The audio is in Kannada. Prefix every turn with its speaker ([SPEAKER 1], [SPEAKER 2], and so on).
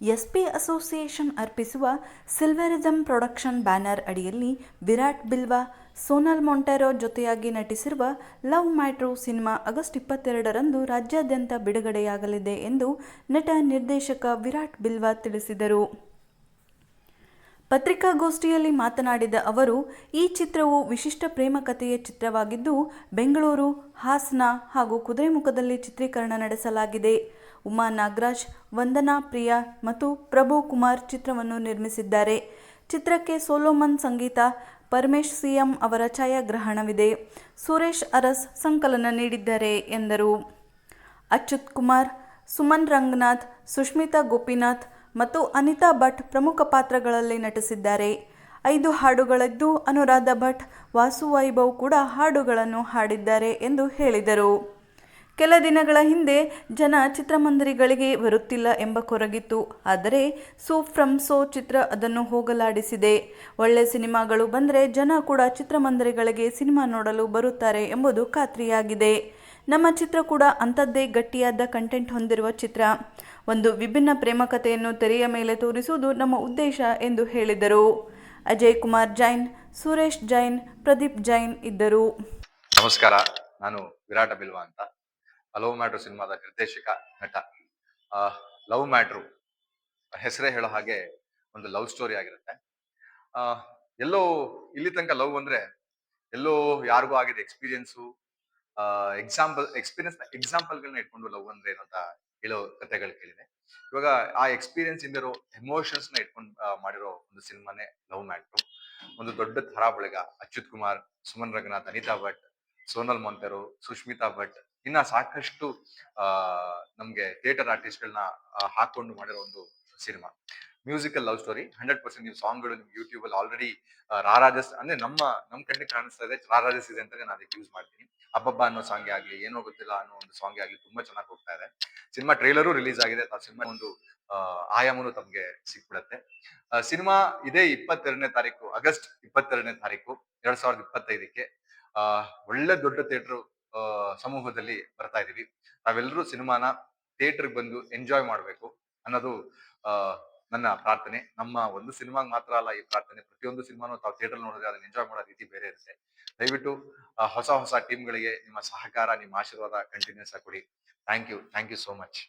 [SPEAKER 1] ಎಸ್ಪಿ ಅಸೋಸಿಯೇಷನ್ ಅರ್ಪಿಸುವ ಸಿಲ್ವರಿಸಮ್ ಪ್ರೊಡಕ್ಷನ್ ಬ್ಯಾನರ್ ಅಡಿಯಲ್ಲಿ ವಿರಾಟ್ ಬಿಲ್ವಾ, ಸೋನಲ್ ಮೊಂಟೆರೋ ಜೊತೆಯಾಗಿ ನಟಿಸಿರುವ ಲವ್ ಮ್ಯಾಟ್ರೋ ಸಿನಿಮಾ ಆಗಸ್ಟ್ ಇಪ್ಪತ್ತೆರಡರಂದು ರಾಜ್ಯಾದ್ಯಂತ ಬಿಡುಗಡೆಯಾಗಲಿದೆ ಎಂದು ನಟ ನಿರ್ದೇಶಕ ವಿರಾಟ್ ಬಿಲ್ವಾ ತಿಳಿಸಿದರು. ಪತ್ರಿಕಾಗೋಷ್ಠಿಯಲ್ಲಿ ಮಾತನಾಡಿದ ಅವರು, ಈ ಚಿತ್ರವು ವಿಶಿಷ್ಟ ಪ್ರೇಮ ಕಥೆಯ ಚಿತ್ರವಾಗಿದ್ದು, ಬೆಂಗಳೂರು, ಹಾಸನ ಹಾಗೂ ಕುದುರೆಮುಖದಲ್ಲಿ ಚಿತ್ರೀಕರಣ ನಡೆಸಲಾಗಿದೆ. ಉಮಾ ನಾಗರಾಜ್, ವಂದನಾ ಪ್ರಿಯಾ ಮತ್ತು ಪ್ರಭು ಕುಮಾರ್ ಚಿತ್ರವನ್ನು ನಿರ್ಮಿಸಿದ್ದಾರೆ. ಚಿತ್ರಕ್ಕೆ ಸೋಲೋಮನ್ ಸಂಗೀತ, ಪರಮೇಶ್ ಸಿಎಂ ಅವರ ಛಾಯಾಗ್ರಹಣವಿದೆ. ಸುರೇಶ್ ಅರಸ್ ಸಂಕಲನ ನೀಡಿದ್ದಾರೆ ಎಂದರು. ಅಚ್ಯುತ್ ಕುಮಾರ್, ಸುಮನ್ ರಂಗನಾಥ್, ಸುಷ್ಮಿತಾ ಗೋಪಿನಾಥ್ ಮತ್ತು ಅನಿತಾ ಭಟ್ ಪ್ರಮುಖ ಪಾತ್ರಗಳಲ್ಲಿ ನಟಿಸಿದ್ದಾರೆ. ಐದು ಹಾಡುಗಳಿದ್ದು ಅನುರಾಧ ಭಟ್, ವಾಸು ವೈಭವ್ ಕೂಡ ಹಾಡುಗಳನ್ನು ಹಾಡಿದ್ದಾರೆ ಎಂದು ಹೇಳಿದರು. ಕೆಲ ದಿನಗಳ ಹಿಂದೆ ಜನ ಚಿತ್ರಮಂದಿರಗಳಿಗೆ ಬರುತ್ತಿಲ್ಲ ಎಂಬ ಕೊರಗಿತ್ತು. ಆದರೆ ಸೋ ಫ್ರಮ್ ಸೋ ಚಿತ್ರ ಅದನ್ನು ಹೋಗಲಾಡಿಸಿದೆ. ಒಳ್ಳೆ ಸಿನಿಮಾಗಳು ಬಂದರೆ ಜನ ಕೂಡ ಚಿತ್ರಮಂದಿರಗಳಿಗೆ ಸಿನಿಮಾ ನೋಡಲು ಬರುತ್ತಾರೆ ಎಂಬುದು ಖಾತ್ರಿಯಾಗಿದೆ. ನಮ್ಮ ಚಿತ್ರ ಕೂಡ ಅಂಥದ್ದೇ ಗಟ್ಟಿಯಾದ ಕಂಟೆಂಟ್ ಹೊಂದಿರುವ ಚಿತ್ರ. ಒಂದು ವಿಭಿನ್ನ ಪ್ರೇಮ ಕಥೆಯನ್ನು ತೆರೆಯ ಮೇಲೆ ತೋರಿಸುವುದು ನಮ್ಮ ಉದ್ದೇಶ ಎಂದು ಹೇಳಿದರು. ಅಜಯ್ ಕುಮಾರ್ ಜೈನ್, ಸುರೇಶ್ ಜೈನ್, ಪ್ರದೀಪ್ ಜೈನ್ ಇದ್ದರು.
[SPEAKER 2] ನಮಸ್ಕಾರ. ನಾನು ವಿರಾಟ ಬಿಲ್ವಾ ಅಂತ. ಲವ್ ಮ್ಯಾಟ್ರು ಸಿನಿಮಾದ ನಿರ್ದೇಶಕ, ನಟ. ಲವ್ ಮ್ಯಾಟ್ರು ಹೆಸರೇ ಹೇಳೋ ಹಾಗೆ ಒಂದು ಲವ್ ಸ್ಟೋರಿ ಆಗಿರುತ್ತೆ. ಎಲ್ಲೋ ಇಲ್ಲಿ ತನಕ ಲವ್ ಅಂದ್ರೆ ಎಲ್ಲೋ ಯಾರಿಗೂ ಆಗಿದೆ ಎಕ್ಸ್ಪೀರಿಯನ್ಸು ಎಕ್ಸಾಂಪಲ್ ಎಕ್ಸ್ಪೀರಿಯನ್ಸ್ ಎಕ್ಸಾಂಪಲ್ಗಳನ್ನ ಇಟ್ಕೊಂಡು ಲವ್ ಅಂದ್ರೆ ಏನಂತ ಹೇಳೋ ಕಥೆಗಳು ಕೇಳಿದೆ. ಇವಾಗ ಆ ಎಕ್ಸ್ಪೀರಿಯನ್ಸ್ ಇಂದಿರೋ ಎಮೋಷನ್ಸ್ನ ಇಟ್ಕೊಂಡು ಮಾಡಿರೋ ಒಂದು ಸಿನಿಮಾನೇ ಲವ್ ಮ್ಯಾಟ್ರು ಒಂದು ದೊಡ್ಡ ಥರಾಬಳಿಗ ಅಚ್ಯುತ್ ಕುಮಾರ್, ಸುಮನ್ ರಂಗನಾಥ್ ಅನಿತಾ ಭಟ್, ಸೋನಲ್ ಮೊಂತೆರು ಸುಷ್ಮಿತಾ ಭಟ್ ಇನ್ನ ಸಾಕಷ್ಟು, ಆ, ನಮ್ಗೆ ಥಿಯೇಟರ್ ಆರ್ಟಿಸ್ಟ್ ಗಳನ್ನ ಹಾಕೊಂಡು ಮಾಡಿರೋ ಒಂದು cinema. Musical love story. Hundred percent ನೀವು ಸಾಂಗ್ಗಳು ನಿಮ್ಗೆ ಯೂಟ್ಯೂಬ್ ಅಲ್ಲಿ ಆಲ್ರೆಡಿ ರಾರಾಜಸ್ ಅಂದ್ರೆ ನಮ್ಮ ನಮ್ ಕಣ್ಣಿಗೆ ಕಾಣಿಸ್ತಾ ಇದೆ. ರಾರಾಜಸ್ ಇದೆ ಅಂತ ನಾನು ಅದಕ್ಕೆ ಯೂಸ್ ಮಾಡ್ತೀನಿ. ಅಬ್ಬಬ್ಬ ಅನ್ನೋ ಸಾಂಗ್ ಆಗ್ಲಿ, ಏನೋ ಗೊತ್ತಿಲ್ಲ ಅನ್ನೋ ಒಂದು ಸಾಂಗ್ ಆಗ್ಲಿ ತುಂಬಾ ಚೆನ್ನಾಗಿ ಹೋಗ್ತಾ ಇದೆ. ಸಿನಿಮಾ ಟ್ರೈಲರು ರಿಲೀಸ್ ಆಗಿದೆ. ಆ ಸಿನಿಮಾ ಒಂದು ಆಯಾಮನು ತಮ್ಗೆ ಸಿಕ್ಬಿಡತ್ತೆ. ಸಿನಿಮಾ ಇದೇ ಇಪ್ಪತ್ತೆರಡನೇ ತಾರೀಕು, ಆಗಸ್ಟ್ ಇಪ್ಪತ್ತೆರಡನೇ ತಾರೀಕು, ಎರಡ್ ಸಾವಿರದ ಇಪ್ಪತ್ತೈದಕ್ಕೆ. ಒಳ್ಳೆ ದೊಡ್ಡ ಥಿಯೇಟರ್ ಸಮೂಹದಲ್ಲಿ ಬರ್ತಾ ಇದೀವಿ ನಾವೆಲ್ಲರೂ ಸಿನಿಮಾನ ಥಿಯೇಟರ್ಗೆ ಬಂದು ಎಂಜಾಯ್ ಮಾಡ್ಬೇಕು ಅನ್ನೋದು ನನ್ನ ಪ್ರಾರ್ಥನೆ. ನಮ್ಮ ಒಂದು ಸಿನಿಮಾಗ್ ಮಾತ್ರ ಅಲ್ಲ, ಈ ಪ್ರಾರ್ಥನೆ ಪ್ರತಿಯೊಂದು ಸಿನಿಮಾನು ತಾವು ಥಿಯೇಟರ್ ನೋಡಿದ್ರೆ ಅದನ್ನ ಎಂಜಾಯ್ ಮಾಡೋ ರೀತಿ ಬೇರೆ ಇರುತ್ತೆ. ದಯವಿಟ್ಟು ಹೊಸ ಹೊಸ ಟೀಮ್ಗಳಿಗೆ ನಿಮ್ಮ ಸಹಕಾರ, ನಿಮ್ಮ ಆಶೀರ್ವಾದ ಕಂಟಿನ್ಯೂಸ್ ಆಗಿ ಕೊಡಿ. Thank you. Thank you so much.